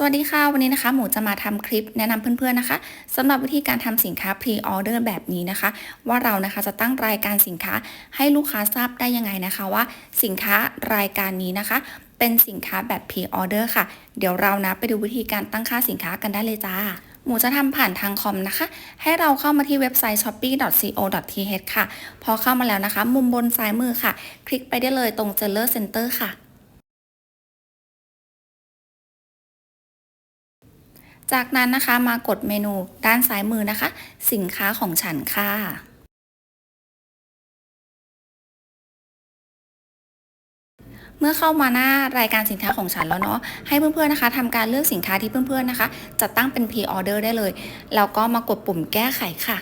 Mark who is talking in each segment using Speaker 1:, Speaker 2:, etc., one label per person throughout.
Speaker 1: สวัสดีค่ะ วันนี้นะคะหมูจะมาทำคลิปแนะนำเพื่อนๆนะคะสำหรับวิธีการทำสินค้า pre order แบบนี้นะคะ ว่าเรานะคะจะตั้งรายการสินค้าให้ลูกค้าทราบได้ยังไงนะคะว่าสินค้ารายการนี้นะคะ เป็นสินค้าแบบ pre order ค่ะ เดี๋ยวเรานะไปดูวิธีการตั้งค่าสินค้ากันได้เลยจ้าหมูจะทำผ่านทางคอมนะคะ ให้เราเข้ามาที่เว็บไซต์ shopee.co.th ค่ะ พอเข้ามาแล้วนะคะ มุมบนซ้ายมือค่ะ คลิกไปได้เลยตรง seller center ค่ะ จากนั้นนะคะมากดเมนูด้านซ้ายมือนะคะ สินค้าของฉันค่ะเมื่อเข้ามาหน้ารายการสินค้าของฉันแล้วเนาะให้เพื่อนๆนะคะทำการเลือกสินค้าที่เพื่อนๆนะคะจะตั้งเป็น pre order ได้เลยแล้วก็มากดปุ่มแก้ไขค่ะ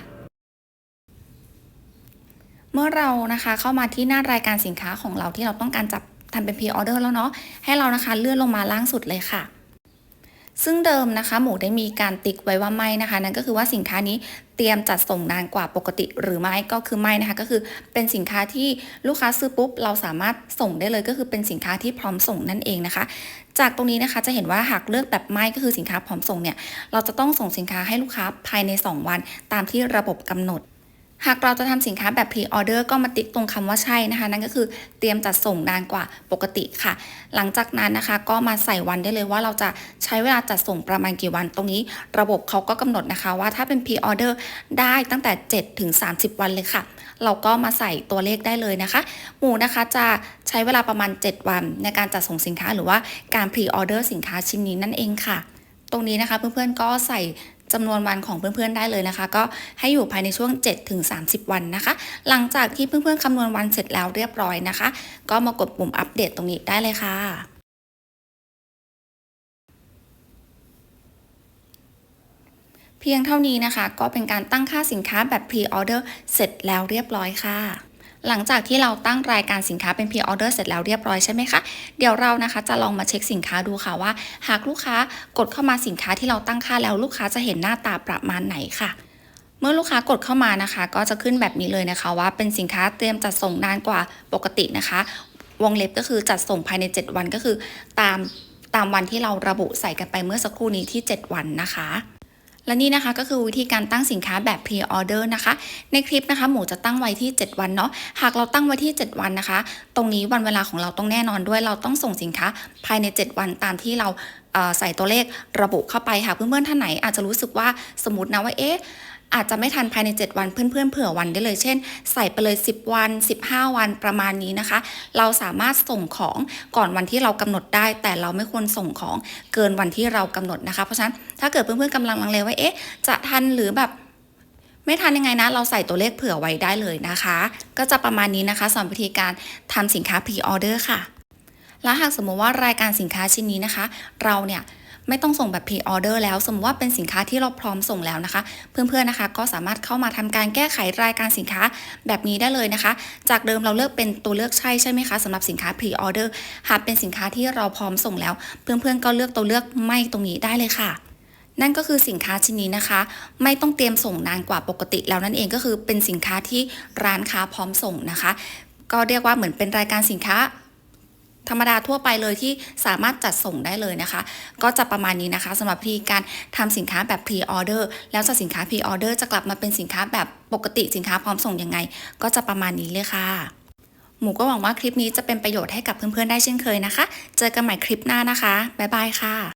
Speaker 1: เมื่อเรานะคะเข้ามาที่หน้ารายการสินค้าของเราที่เราต้องการจับทำเป็น pre order แล้วเนาะให้เรานะคะเลื่อนลงมาล่างสุดเลยค่ะ ซึ่งเดิมนะคะหมูได้มีการติ๊กไว้ว่าไม่นะคะ นั่นก็คือว่าสินค้านี้เตรียมจัดส่งนานกว่าปกติหรือไม่ก็คือไม่นะคะ ก็คือเป็นสินค้าที่ลูกค้าซื้อปุ๊บ เราสามารถส่งได้เลยก็คือเป็นสินค้าที่พร้อมส่งนั่นเองนะคะ จากตรงนี้นะคะจะเห็นว่าหากเลือกแบบไม่ก็คือสินค้าพร้อมส่งเนี่ยเราจะต้องส่งสินค้าให้ลูกค้าภายใน 2 วัน ตามที่ระบบกำหนด หากเราจะทำสินค้าแบบ pre order ก็มาติ๊กตรงคำว่าใช่นะคะ นั่นก็คือเตรียมจัดส่งนานกว่าปกติค่ะ หลังจากนั้นนะคะ ก็มาใส่วันได้เลยว่าเราจะใช้เวลาจัดส่งประมาณกี่วัน ตรงนี้ระบบเขาก็กำหนดนะคะว่าถ้าเป็น pre order ได้ตั้งแต่ 7 ถึง 30 วันเลยค่ะ เราก็มาใส่ตัวเลขได้เลยนะคะ หมูนะคะจะใช้เวลาประมาณ 7 วันในการจัดส่งสินค้าหรือว่าการ pre order สินค้าชิ้นนี้นั่นเองค่ะ ตรงนี้นะคะเพื่อนๆก็ใส่ จำนวนวันของเพื่อนๆได้เลยนะคะ ก็ให้อยู่ภายในช่วง 7-30 วันนะคะ หลังจากที่เพื่อนๆคำนวณวันเสร็จแล้วเรียบร้อยนะคะ ก็มากดปุ่มอัปเดตตรงนี้ได้เลยค่ะเพียงเท่านี้นะคะ ก็เป็นการตั้งค่าสินค้าแบบ pre-order เสร็จแล้วเรียบร้อยค่ะ หลังจากที่เราตั้งรายการสินค้าเป็น pre order เสร็จแล้วเรียบร้อยใช่ไหมคะเดี๋ยวเรานะคะจะลองมาเช็คสินค้าดูค่ะว่า หากลูกค้ากดเข้ามาสินค้าที่เราตั้งค่าแล้วลูกค้าจะเห็นหน้าตาประมาณไหนค่ะเมื่อลูกค้ากดเข้ามานะคะ ก็จะขึ้นแบบนี้เลยนะคะ ว่าเป็นสินค้าเตรียมจัดส่งนานกว่าปกตินะคะ วงเล็บก็คือจัดส่งภายใน 7 วันก็คือ ตามตามวันที่เราระบุใส่กันไปเมื่อสักครู่นี้ที่ 7 วันนะคะ และนี่นะคะก็คือวิธีการตั้งสินค้าแบบ pre order นะคะ ในคลิปนะคะหมูจะตั้งไว้ที่ 7 วันเนาะหากเราตั้งไว้ที่ 7 วันนะคะ ตรงนี้วันเวลาของเราต้องแน่นอนด้วย เราต้องส่งสินค้าภายใน 7 วันตามที่เราใส่ตัวเลขระบุเข้าไปค่ะเพื่อนๆท่านไหนอาจจะรู้สึกว่าสมมตินะว่าเอ๊ะ อาจจะไม่ทันภายใน 7 วันเพื่อนๆเผื่อวันได้เลย เช่น ใส่ไปเลย 10 วัน 15 วันประมาณนี้นะคะ เราสามารถส่งของก่อนวันที่เรากำหนดได้ แต่เราไม่ควรส่งของเกินวันที่เรากำหนดนะคะ เพราะฉะนั้นถ้าเกิดเพื่อนๆกำลังลังเลว่าเอ๊ะจะทันหรือแบบไม่ทันยังไงนะ เราใส่ตัวเลขเผื่อไว้ได้เลยนะคะ ก็จะประมาณนี้นะคะสอนวิธีการทำสินค้า pre order ค่ะ แล้วหากสมมติว่ารายการสินค้าชิ้นนี้นะคะ เราเนี่ย ไม่ต้องส่งแบบ pre order แล้ว สมมติว่าเป็นสินค้าที่เราพร้อมส่งแล้วนะคะ เพื่อนๆนะคะ ก็สามารถเข้ามาทำการแก้ไขรายการสินค้าแบบนี้ได้เลยนะคะ จากเดิมเราเลือกเป็นตัวเลือกใช่ใช่ไหมคะสำหรับสินค้า pre order หากเป็นสินค้าที่เราพร้อมส่งแล้ว เพื่อนๆก็เลือกตัวเลือกไม่ตรงนี้ได้เลยค่ะนั่นก็คือสินค้าชิ้นนี้นะคะ ไม่ต้องเตรียมส่งนานกว่าปกติแล้วนั่นเองก็คือเป็นสินค้าที่ร้านค้าพร้อมส่งนะคะ ก็เรียกว่าเหมือนเป็นรายการสินค้า ธรรมดาทั่วไปเลยที่สามารถจัดส่งได้เลยนะคะ ก็จะประมาณนี้นะคะสำหรับพิธีการทำสินค้าแบบพีออเดอร์แล้วจากสินค้าพีออเดอร์จะกลับมาเป็นสินค้าแบบปกติสินค้าพร้อมส่งยังไง ก็จะประมาณนี้เลยค่ะ หมูก็หวังว่าคลิปนี้จะเป็นประโยชน์ให้กับเพื่อนๆได้เช่นเคยนะคะ เจอกันใหม่คลิปหน้านะคะบ๊ายบายค่ะ